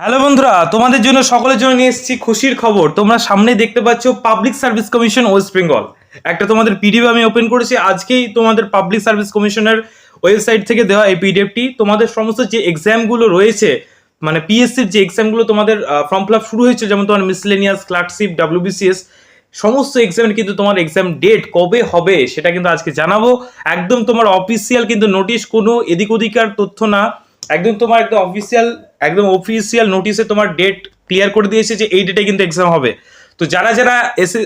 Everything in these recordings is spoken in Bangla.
হ্যালো বন্ধুরা, তোমাদের জন্য সকলের জন্য নিয়ে এসেছি খুশির খবর। তোমরা সামনে দেখতে পাচ্ছ public service commission West Bengal একটা তোমাদের পিডিএফ আমি ওপেন করেছি, আজকেই তোমাদের পাবলিক সার্ভিস কমিশনের ওয়েবসাইট থেকে দেওয়া এই পিডিএফটি তোমাদের সমস্ত যে এক্সামগুলো রয়েছে মানে পিএসসির যে এক্সামগুলো তোমাদের ফর্ম ফিল আপ শুরু হয়েছে, যেমন তোমার মিসলেনিয়াস ক্লার্কশিপ ডাব্লিউবিসিএস সমস্ত এক্সামের কিন্তু তোমার এক্সাম ডেট কবে হবে সেটা কিন্তু আজকে জানাব। একদম তোমার অফিসিয়াল কিন্তু নোটিশ কোনো এদিক ওদিকার তথ্য না। একদম তোমার একদম অফিসিয়াল একদম অফিসিয়াল নোটিশে তোমার ডেট ক্লিয়ার করে দিয়েছে যে এই ডেটে কিন্তু এক্সাম হবে। তো যারা যারা এসে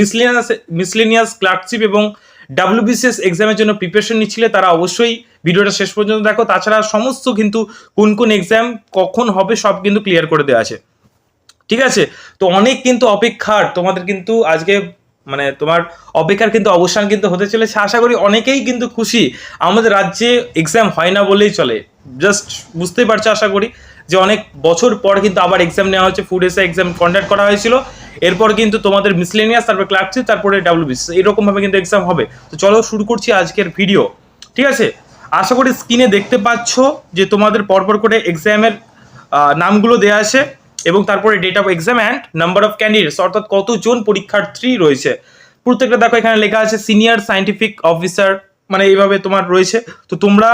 মিসলেনিয়াস মিসলেনিয়াস ক্লার্কশিপ এবং ডাব্লিউবিসিএস এক্সামের জন্য প্রিপারেশন নিচ্ছিলে, তারা অবশ্যই ভিডিওটা শেষ পর্যন্ত দেখো। তাছাড়া সমস্ত কিন্তু কোন কোন এক্সাম কখন হবে সব কিন্তু ক্লিয়ার করে দেওয়া আছে। ঠিক আছে? তো অনেক কিন্তু অপেক্ষার, তোমাদের কিন্তু আজকে মানে তোমার অপেক্ষার কিন্তু অবসান কিন্তু হতে চলেছে। আশা করি অনেকেই কিন্তু খুশি। আমাদের রাজ্যে এক্সাম হয় না বলেই চলে। জাস্ট বুঝতেই পারছ আশা করি যে অনেক বছর পর কিন্তু আবার এক্সাম নেওয়া হচ্ছে ফুড এসে এক্সাম কন্ডাক্ট করা হয়েছিল। এরপর কিন্তু তোমাদের মিসলেনিয়াস তারপরে ক্লার্কশিপ তারপরে ডাব্লিউবিস এরকমভাবে কিন্তু এক্সাম হবে। তো চলো শুরু করছি আজকের ভিডিও ঠিক আছে? আশা করি স্ক্রিনে দেখতে পাচ্ছ যে তোমাদের পরপর করে এক্সামের নামগুলো দেওয়া আছে এবং তারপরে date of exam and number of candidates অর্থাৎ কতজন পরীক্ষার্থী রয়েছে। প্রত্যেকটা দেখো এখানে লেখা আছে সিনিয়র সায়েন্টিফিক অফিসার মানে এইভাবে তোমার রয়েছে। তো তোমরা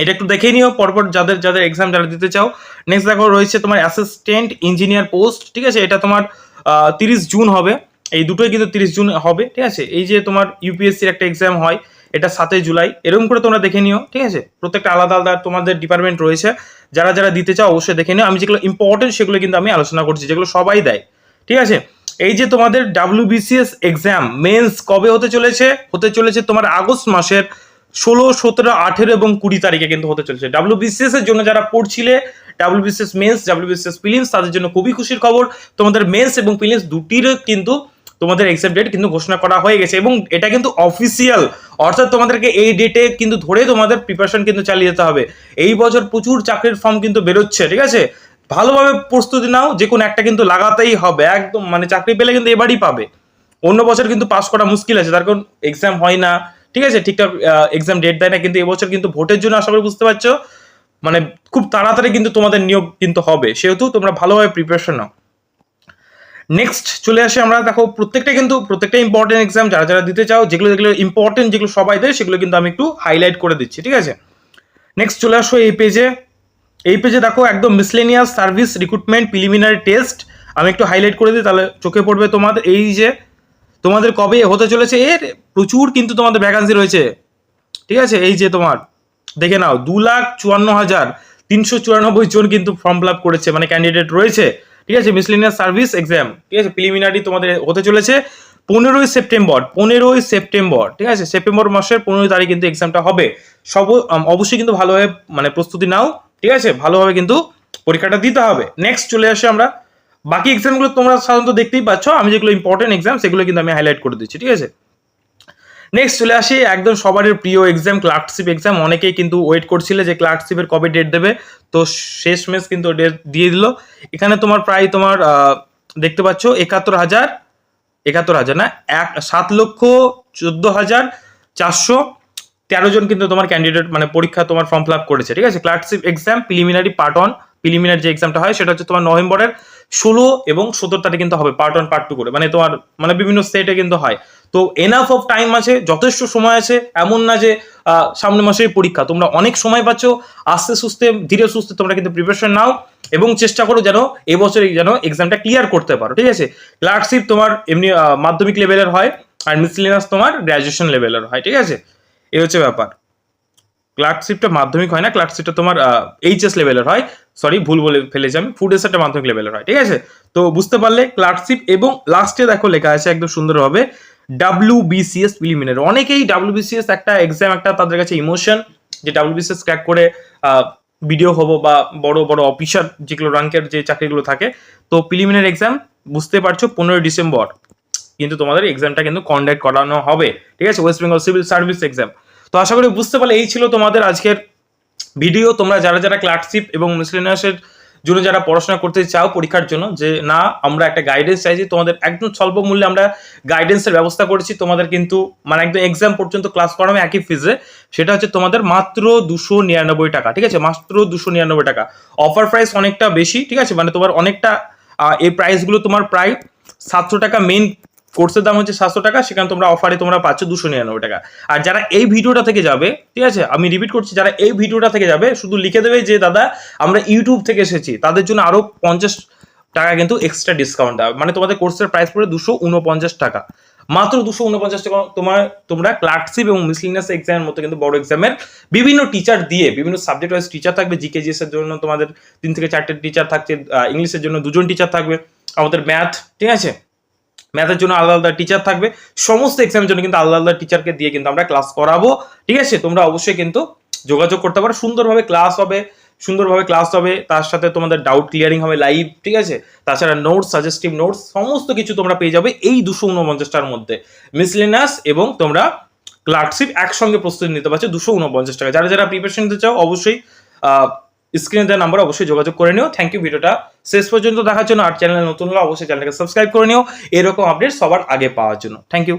এটা একটু দেখে নিও, পরপর যাদের যাদের এক্সাম যারা দিতে চাও। নেক্সট দেখো, রয়েছে তোমার অ্যাসিস্ট্যান্ট ইঞ্জিনিয়ার পোস্ট ঠিক আছে? এটা তোমার তিরিশ জুন হবে। এই দুটোই কিন্তু তিরিশ জুন হবে, ঠিক আছে? এই যে তোমার ইউপিএসসির একটা এক্সাম হয়, এটা সাতই জুলাই। এরকম করে তোমরা দেখে নিও, ঠিক আছে? প্রত্যেকটা আলাদা আলাদা তোমাদের ডিপার্টমেন্ট রয়েছে। যারা যারা দিতে চাও, অবশ্যই দেখে নিও। আমি যেগুলো ইম্পর্টেন্ট সেগুলো কিন্তু আমি আলোচনা করছি, যেগুলো সবাই দেয়, ঠিক আছে? এই যে তোমাদের ডাব্লিউবিসিএস এক্সাম মেন্স কবে হতে চলেছে? হতে চলেছে তোমার আগস্ট মাসের ষোলো, সতেরো, আঠেরো এবং কুড়ি তারিখে কিন্তু হতে চলেছে। ডাব্লিউবিসিএস এর জন্য যারা পড়ছিলে ডাব্লিউবিসিএস মেন্স ডাব্লিউবিসিএস প্রিলিমস তাদের জন্য খুবই খুশির খবর। তোমাদের মেন্স এবং প্রিলিমস দুটির কিন্তু তোমাদের এক্সাম ডেট কিন্তু ঘোষণা করা হয়ে গেছে এবং এটা কিন্তু অফিসিয়াল অর্থাৎ তোমাদেরকে এই ডেটে কিন্তু ধরে তোমাদের প্রিপারেশন কিন্তু চালিয়ে যেতে হবে। এই বছর প্রচুর চাকরির ফর্ম কিন্তু বেরোচ্ছে, ঠিক আছে? ভালোভাবে প্রস্তুতি নাও, যে কোনো একটা কিন্তু লাগাতেই হবে, একদম। মানে চাকরি পেলে কিন্তু এবারই পাবে। অন্য বছর কিন্তু পাস করা মুশকিল আছে, তার কারণ এক্সাম হয় না। ঠিক আছে ঠিকঠাক এক্সাম ডেট দেয় না, কিন্তু এবছর কিন্তু ভোটের জন্য আশা করি বুঝতে পারছ। মানে খুব তাড়াতাড়ি কিন্তু তোমাদের নিয়োগ কিন্তু হবে। সেহেতু তোমরা ভালোভাবে প্রিপারেশন নাও। নেক্সট চলে আসে আমরা। দেখো, প্রত্যেকটা কিন্তু, প্রত্যেকটা ইম্পর্টেন্ট এক্সাম যারা যারা দিতে চাও, যেগুলো যেগুলো ইম্পর্টেন্ট যেগুলো সবাই দেয়, সেগুলো কিন্তু আমি একটু হাইলাইট করে দিচ্ছি, ঠিক আছে? নেক্সট চলে আসো এই পেজে এই পেজে দেখো, একদম miscellaneous service recruitment preliminary test আমি একটু হাইলাইট করে দিই, তাহলে চোখে পড়বে তোমাদের। এই যে, তোমাদের কবে হতে চলেছে? এর প্রচুর কিন্তু তোমাদের ভ্যাকান্সি রয়েছে। ঠিক আছে? এই যে তোমার, দেখে নাও, দু লাখ চুয়ান্ন হাজার তিনশো চুরানব্বই জন কিন্তু ফর্ম ফিল আপ করেছে মানে ক্যান্ডিডেট রয়েছে। ঠিক আছে? মিসলিনিয়াস সার্ভিস এক্সাম ঠিক আছে? প্রিলিমিনারি তোমাদের হতে চলেছে পনেরোই সেপ্টেম্বর পনেরোই সেপ্টেম্বর, ঠিক আছে? সেপ্টেম্বর মাসের পনেরোই তারিখ কিন্তু এক্সামটা হবে। সব অবশ্যই কিন্তু ভালোভাবে মানে প্রস্তুতি নাও, ঠিক আছে? ভালোভাবে কিন্তু পরীক্ষাটা দিতে হবে। নেক্সট চলে আসে আমরা। বাকি এক্সামগুলো তোমরা সাধারণত দেখতেই পাচ্ছ। আমি যেগুলো ইম্পর্টেন্ট এক্সাম সেগুলো কিন্তু আমি হাইলাইট করে দিচ্ছি, ঠিক আছে? নেক্সট চলে আসি, একদম সবারই প্রিয় এক্সাম ক্লার্কশিপ এক্সাম অনেকেই কিন্তু ওয়েট করছিলে যে ক্লার্কশিপের কবে ডেট দেবে। তো শেষ মেস কিন্তু ডেট দিয়ে দিল। এখানে তোমার প্রায় তোমার দেখতে পাচ্ছ, একাত্তর হাজার একাত্তর হাজার না, এক, সাত লক্ষ চোদ্দ হাজার চারশো তেরো জন কিন্তু তোমার ক্যান্ডিডেট মানে পরীক্ষা তোমার ফর্ম ফিল আপ করেছে। ঠিক আছে? Clerkship exam preliminary part one preliminary যে এক্সামটা হয়, সেটা হচ্ছে তোমার নভেম্বরের ষোলো এবং সতেরো তারিখ কিন্তু হবে পার্ট ওয়ান পার্ট টু করে। মানে তোমার মানে বিভিন্ন স্টেটে কিন্তু হয়। তো এনাফ অফ টাইম আছে, যথেষ্ট সময় আছে, এমন না যে সামনের মাসেই পরীক্ষা। তোমরা অনেক সময় পাচ্ছ, আস্তে সুস্তে ধীরে সুস্থে তোমরা কিন্তু প্রিপারেশন নাও এবং চেষ্টা করো যেন এবছর যেন এক্সামটা ক্লিয়ার করতে পারো, ঠিক আছে? ক্লার্কশিপ তোমার এমনি মাধ্যমিক লেভেলের হয় আর মিসলিনাস তোমার গ্র্যাজুয়েশন লেভেলের হয়, ঠিক আছে? এই হচ্ছে ব্যাপার। ক্লার্কশিপটা মাধ্যমিক হয় না ক্লার্কশিপটা তোমার এইচএস লেভেলের হয়। সরি ভুল বলে ফেলেছি আমি। ফুড এসেটটা মাধ্যমিক লেভেলের হয়, ঠিক আছে? তো বুঝতে পারলে ক্লার্কশিপ এবং লাস্টে দেখো লেখা আছে, একদম সুন্দরভাবে ডাব্লিউ বিসিএস প্রিলিমিনারি অনেকেই ডাব্লিউ বিসিএস একটা এক্সাম একটা তাদের কাছে ইমোশন যে ডাব্লিউ বিসিএস ক্র্যাক করে ভিডিও হব বা বড় বড় অফিসার যেগুলো র্যাঙ্কের যে চাকরিগুলো থাকে। তো প্রিলিমিনারি এক্সাম বুঝতে পারছ, পনেরোই ডিসেম্বর। কিন্তু তোমাদের এক্সামটা কিন্তু কন্ডাক্ট করানো হবে। ঠিক আছে West Bengal civil service exam তো আশা করি বুঝতে পারলে, এই ছিল তোমাদের আজকের ভিডিও তোমরা যারা যারা ক্লার্কশিপ এবং মিসলেনিয়াসের জন্য যারা পড়াশোনা করতে চাও পরীক্ষার জন্য, যে না, আমরা একটা গাইডেন্স চাইছি তোমাদের একদম স্বল্প মূল্যে আমরা গাইডেন্সের ব্যবস্থা করেছি, তোমাদের কিন্তু মানে একদম এক্সাম পর্যন্ত ক্লাস করানো একই ফিজে সেটা হচ্ছে তোমাদের মাত্র দুশো নিরানব্বই টাকা, ঠিক আছে? মাত্র দুশো নিরানব্বই টাকা। অফার প্রাইস অনেকটা বেশি, ঠিক আছে? মানে তোমার অনেকটা এই প্রাইসগুলো তোমার প্রায় সাতশো টাকা মেন কোর্সের দাম হচ্ছে সাতশো টাকা, সেখানে তোমরা অফারে তোমরা পাচ্ছ দুশো নিরানব্বই টাকা। আর যারা এই ভিডিওটা থেকে যাবে, ঠিক আছে? আমি রিপিট করছি, যারা এই ভিডিওটা থেকে যাবে, শুধু লিখে দেবে যে, দাদা, আমরা ইউটিউব থেকে এসেছি। তাদের জন্য আরও পঞ্চাশ টাকা কিন্তু এক্সট্রা ডিসকাউন্ট দেওয়া মানে তোমাদের কোর্সের প্রাইস পড়ে দুশো উনপঞ্চাশ টাকা। মাত্র দুশো উনপঞ্চাশ টাকা তোমার, তোমরা ক্লার্কশিপ এবং মিসলিনিয়াস এক্সামের মতো কিন্তু বড় এক্সামের বিভিন্ন টিচার দিয়ে, বিভিন্ন সাবজেক্ট ওয়াইজ টিচার থাকবে জিকে জিএস এর জন্য তোমাদের তিন থেকে চারটে টিচার থাকছে ইংলিশের জন্য দুজন টিচার থাকবে, আমাদের ম্যাথ ঠিক আছে? ম্যাথের জন্য আলাদা আলাদা টিচার থাকবে। সমস্ত এক্সামের জন্য কিন্তু আলাদা আলাদা টিচারকে দিয়ে কিন্তু আমরা ক্লাস করাবো। ঠিক আছে? তোমরা অবশ্যই কিন্তু যোগাযোগ করতে পারো। সুন্দরভাবে ক্লাস হবে, সুন্দরভাবে ক্লাস হবে। তার সাথে তোমাদের ডাউট ক্লিয়ারিং হবে লাইভ ঠিক আছে? তাছাড়া নোটস সাজেস্টিভ নোটস সমস্ত কিছু তোমরা পেয়ে যাবে এই দুশো উনপঞ্চাশটার মধ্যে। মিসলিনাস এবং তোমরা ক্লার্কশিপ একসঙ্গে প্রস্তুতি নিতে পারছ দুশো উনপঞ্চাশ টাকা। যারা যারা প্রিপারেশন নিতে চাও, অবশ্যই স্ক্রিনে দেওয়া নাম্বার অবশ্যই যোগাযোগ করে নিও। থ্যাংক ইউ ভিডিওটা শেষ পর্যন্ত দেখার জন্য। আর চ্যানেলে নতুন হলে অবশ্যই চ্যানেলকে সাবস্ক্রাইব করে নিও। এরকম আপডেট সবার আগে পাওয়ার জন্য। Thank you